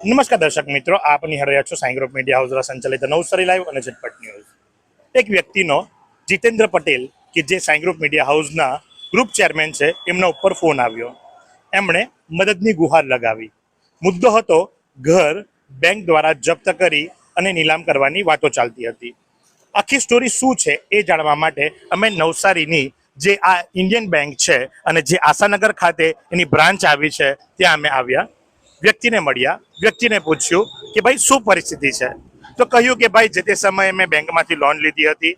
નમસ્કાર દર્શક મિત્રો, આપ નિહાળ છો સાઈ ગ્રુપ મીડિયા હાઉસ દ્વારા સંચાલિત નવસારી લાઈવ અને ઝટપટ ન્યૂઝ. એક વ્યક્તિનો, જીતેન્દ્ર પટેલ, કે જે સાઈ ગ્રુપ મીડિયા હાઉસના ગ્રુપ ચેરમેન છે, એમના ઉપર ફોન આવ્યો. એમણે મદદની ગુહાર લગાવી. મુદ્દો હતો ઘર, બેંક દ્વારા જપ્ત કરી અને નીલામ કરવાની વાતો ચાલતી હતી. આખી સ્ટોરી શું છે એ જાણવા માટે અમે નવસારીની જે આ ઇન્ડિયન બેંક છે અને જે આશાનગર ખાતે એની બ્રાન્ચ આવી છે, ત્યાં અમે આવ્યા. વ્યક્તિને મળ્યા, વ્યક્તિને પૂછ્યું કે ભાઈ શું પરિસ્થિતિ છે? તો કહ્યું કે ભાઈ જે તે સમયે મેં બેંકમાંથી લોન લીધી હતી,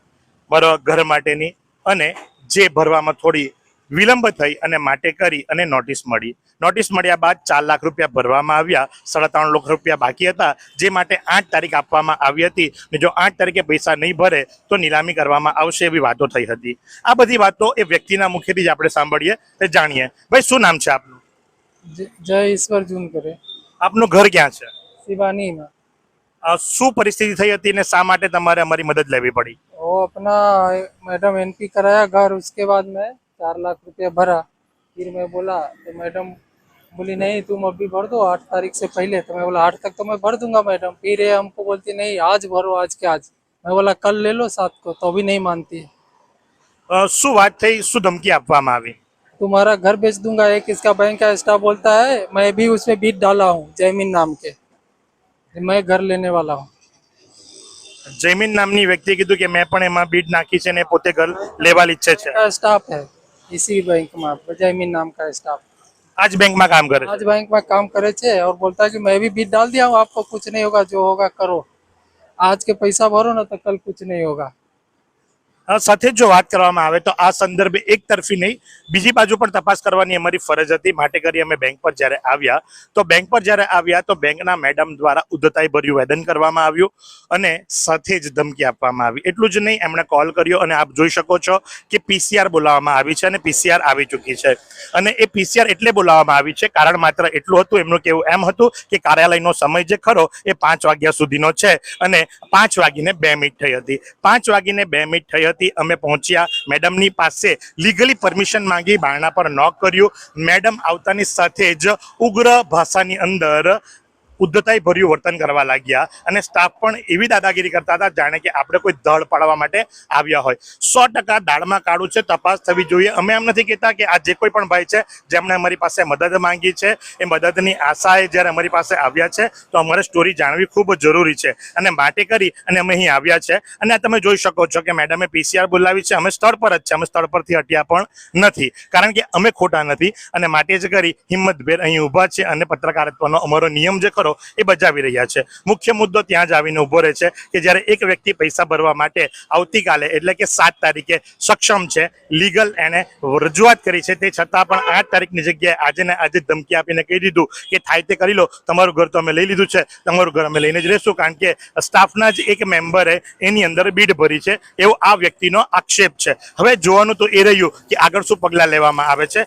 મારા ઘર માટેની, અને જે ભરવામાં થોડી વિલંબ થઈ અને માટે કરી અને નોટિસ મળી. નોટિસ મળ્યા બાદ ચાર લાખ રૂપિયા ભરવામાં આવ્યા, સાડા ત્રણ લાખ રૂપિયા બાકી હતા. જે માટે આઠ તારીખ આપવામાં આવી હતી. ને જો આઠ તારીખે પૈસા નહીં ભરે, તો નીલામી કરવામાં આવશે એવી વાતો થઈ હતી. આ બધી વાતો એ વ્યક્તિના મુખેથી જ આપણે સાંભળીએ તે જાણીએ. ભાઈ, શું નામ છે આપનું? जय जय ईश्वर जून करे આપનું ઘર ક્યાં છે शिवानी में અ, શું પરિસ્થિતિ થઈ હતી ને શા માટે તમારે અમારી મદદ લેવી પડી वो अपना मैडम एनपी कराया घर उसके बाद में चार लाख रुपया भरा फिर मैं बोला तो मैडम बोली नहीं तुम अभी भर दो आठ तारीख से पहले तो मैं बोला आठ तक तो मैं भर दूंगा मैडम फिर ये हमको बोलती नहीं आज भरो आज के आज मैं बोला कल ले लो सात को तो भी नहीं मानती અ, શું વાત થઈ શું ધમકી આપવામાં આવી तुम्हारा घर बेच दूंगा एक इसका बैंक का स्टाफ बोलता है मैं भी उसमें बीट डाला हूँ जयमीन नाम के मैं घर लेने वाला हूँ જયમીન નામની વ્યક્તિએ કીધું કે મેં પણ એમાં બીડ નાખી છે ને પોતે ઘર લેવા ઈચ્છે છે का स्टाफ है इसी बैंक में जयमीन नाम का स्टाफ આજ બેંકમાં કામ કરે છે आज बैंक में काम करे थे और बोलता है कि मैं भी बीट डाल दिया हूँ आपको कुछ नहीं होगा जो होगा करो आज के पैसा भरो ना तो कल कुछ नहीं होगा અ, સાથે જ વાત કરવામાં આવે તો આ સંદર્ભે એક તરફી નહીં, બીજી બાજુ પણ તપાસ કરવાની અમારી ફરજ હતી. માટે કરી અમે બેંક પર જ્યારે આવ્યા, તો બેંક પર જ્યારે આવ્યા, તો બેંકના મેડમ દ્વારા ઉદ્ધતાઈ ભર્યું વેદન કરવામાં આવ્યું અને સાથે જ ધમકી આપવામાં આવી. એટલું જ નહીં, એમણે કોલ કર્યો અને આપ જોઈ શકો છો કે પીસીઆર બોલાવવામાં આવી છે અને પીસીઆર આવી ચૂકી છે. અને એ પીસીઆર એટલે બોલાવવામાં આવી છે, કારણ માત્ર એટલું હતું, એમનું કેવું એમ હતું કે કાર્યાલયનો સમય જે ખરો, એ પાંચ વાગ્યા સુધીનો છે અને પાંચ વાગીને બે મિનિટ થઈ હતી. પાંચ વાગીને બે મિનિટ થઈ હતી અમે પહોંચ્યા. મેડમની પાસે લીગલી પરમિશન માંગી બારણા પર નોક કર્યું. મેડમ આવતાની સાથે જ ઉગ્ર ભાષાની અંદર ઉદ્ધતાઈ ભર્યું વર્તન કરવા લાગ્યા અને સ્ટાફ પણ એવી દાદાગીરી કરતા હતા, જાણે કે આપણે કોઈ દળ પાડવા માટે આવ્યા હોય. સો ટકા દાળમાં કાળું છે, તપાસ થવી જોઈએ. અમે એમ નથી કહેતા કે આ જે કોઈ પણ ભાઈ છે, જેમણે અમારી પાસે મદદ માંગી છે, એ મદદની આશાએ જ્યારે અમારી પાસે આવ્યા છે, તો અમારે સ્ટોરી જાણવી ખૂબ જરૂરી છે. અને માટે કરી અને અમે અહીં આવ્યા છે. અને તમે જોઈ શકો છો કે મેડમે પીસીઆર બોલાવી છે. અમે સ્થળ પર જ છે. અમે સ્થળ પરથી હટ્યા પણ નથી. કારણ કે અમે ખોટા નથી. અને માટે જ કરી હિંમતભેર અહીં ઊભા છે અને પત્રકારત્વનો અમારો નિયમ જે ખરો એ બજાવી રહ્યા છે. મુખ્ય મુદ્દો ત્યાં જ આવીને ઊભો રહે છે કે જ્યારે એક વ્યક્તિ પૈસા ભરવા માટે આવતીકાલે, એટલે કે સાત તારીખે સક્ષમ છે, લીગલ એને રજૂઆત કરી છે, તે છતાં પણ આઠ તારીખની જગ્યાએ આજે ને આજે ધમકી આપીને કહી દીધું કે થાય તે કરી લો, તમારું ઘર તો અમે લઈ લીધું છે, તમારું ઘર અમે લઈને જ રહેશું, કારણ કે સ્ટાફના જ એક મેમ્બરે એની અંદર બીડ ભરી છે, એવો આ વ્યક્તિનો આક્ષેપ છે. હવે જોવાનું તો એ રહ્યું કે આગળ શું પગલાં લેવામાં આવે છે.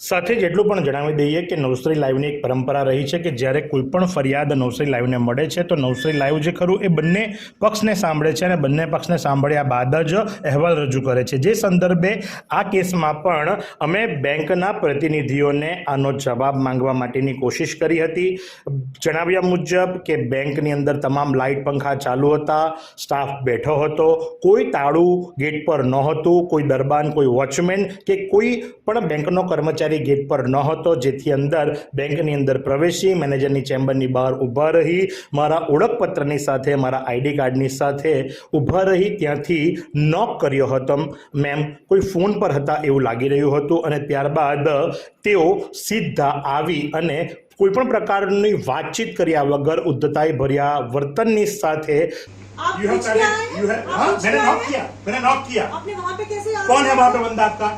સાથે જ એટલું પણ જણાવી દઈએ કે નવસરી લાઈવની એક પરંપરા રહી છે કે જ્યારે કોઈ પણ ફરિયાદ નવસરી લાઈવને મળે છે, તો નવસરી લાઈવ જે ખરું એ બંને પક્ષને સાંભળે છે અને બંને પક્ષને સાંભળ્યા બાદ જ અહેવાલ રજૂ કરે છે. જે સંદર્ભે આ કેસમાં પણ અમે બેંકના પ્રતિનિધિઓને આનો જવાબ માંગવા માટેની કોશિશ કરી હતી. જણાવ્યા મુજબ કે બેંકની અંદર તમામ લાઇટ પંખા ચાલુ હતા, સ્ટાફ બેઠો હતો, કોઈ તાળું ગેટ પર નહોતું, કોઈ દરબાન, કોઈ વોચમેન કે કોઈ પણ બેંકનો કર્મચારી ગેટ પર નહોતો જેથી અંદર બેંકની અંદર પ્રવેશી મેનેજરની ચેમ્બરની બહાર ઊભા રહી મારા ઓળખપત્રની સાથે મારા આઈડી કાર્ડની સાથે ઊભા રહી ત્યાંથી નોક કર્યો હતો મેમ કોઈ ફોન પર હતા એવું લાગી રહ્યું હતું અને ત્યારબાદ તેઓ સીધા આવી અને કોઈ પણ પ્રકારની વાતચીત કર્યા વગર ઉદ્ધતાઈ ભર્યા વર્તનની સાથે आप You have पूछ के panic- आए? you have- आप हाँ, पूछ के मैंने आए? नॉक किया मैंने नॉक किया आपने वहाँ पे कैसे आ कौन गए? है वहां पे बंदा आपका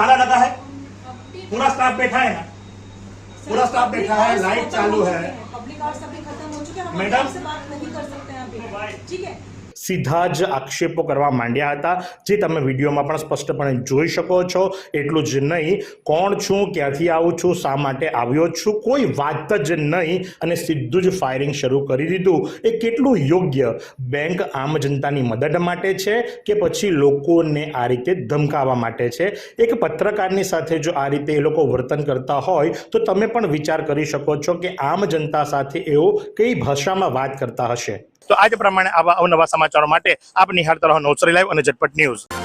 ताला लगा है पूरा स्टाफ बैठा है ना सर, पूरा स्टाफ public बैठा है hours लाइट खत्म चालू हो है चुके हैं। पब्लिक आवर्स अभी खत्म हो चुके हैं हम मैडम? आपसे बात नहीं कर सकते हैं अभी ठीक है સીધા જ આક્ષેપો કરવા માંડ્યા હતા, જે તમે વિડીયોમાં પણ સ્પષ્ટપણે જોઈ શકો છો. એટલું જ નહીં, કોણ છું, ક્યાંથી આવું છું, શા માટે આવ્યો છું, કોઈ વાત જ નહીં, અને સીધું જ ફાયરિંગ શરૂ કરી દીધું. એ કેટલું યોગ્ય? બેંક આમ જનતાની મદદ માટે છે કે પછી લોકોને આ રીતે ધમકાવવા માટે છે? એક પત્રકારની સાથે જો આ રીતે એ લોકો વર્તન કરતા હોય, તો તમે પણ વિચાર કરી શકો છો કે આમ જનતા સાથે એઓ કઈ ભાષામાં વાત કરતા હશે. તો આજ પ્રમાણે આવા અવનવા સમાચારો માટે આપ નિહાળતા રહો નવસરી લાઈવ અને ઝટપટ ન્યૂઝ.